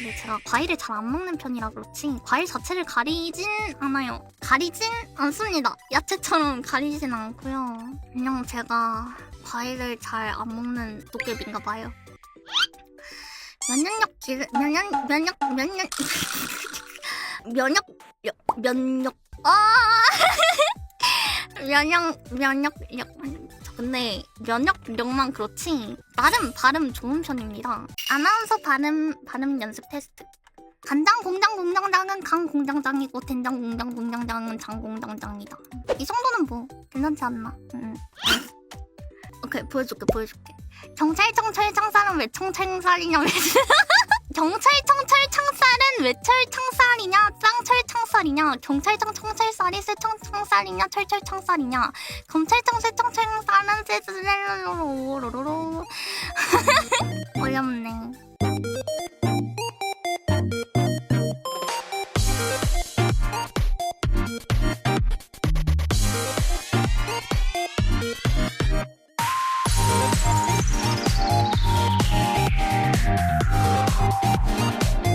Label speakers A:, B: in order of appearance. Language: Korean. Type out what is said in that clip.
A: 근데 제가 과일을 잘 안 먹는 편이라 그렇지 과일 자체를 가리진 않아요. 가리진 않습니다. 야채처럼 가리진 않고요. 그냥 제가 과일을 잘 안 먹는 도깨비인가 봐요. 면역력 길 면역 면역 면역 면역 면역 아 면역 면역력 근데 면역력만 그렇지 나름 발음 좋은 편입니다. 아나운서 발음 발음 연습 테스트. 간장 공장 공장장은 강 공장장이고 된장 공장 공장장은 장 공장장이다. 이 정도는 뭐 괜찮지 않나? 응. 음. 오케이 보여줄게 보여줄게. 경찰청 철장사는 왜 청창살이냐고 경찰청 왜 철창살이냐 짱철창살이냐 경찰청 청찰살이세청청살이냐 철철창살이냐 검찰청 쇠청창살은 쇠슬렐로로로로로 어렵네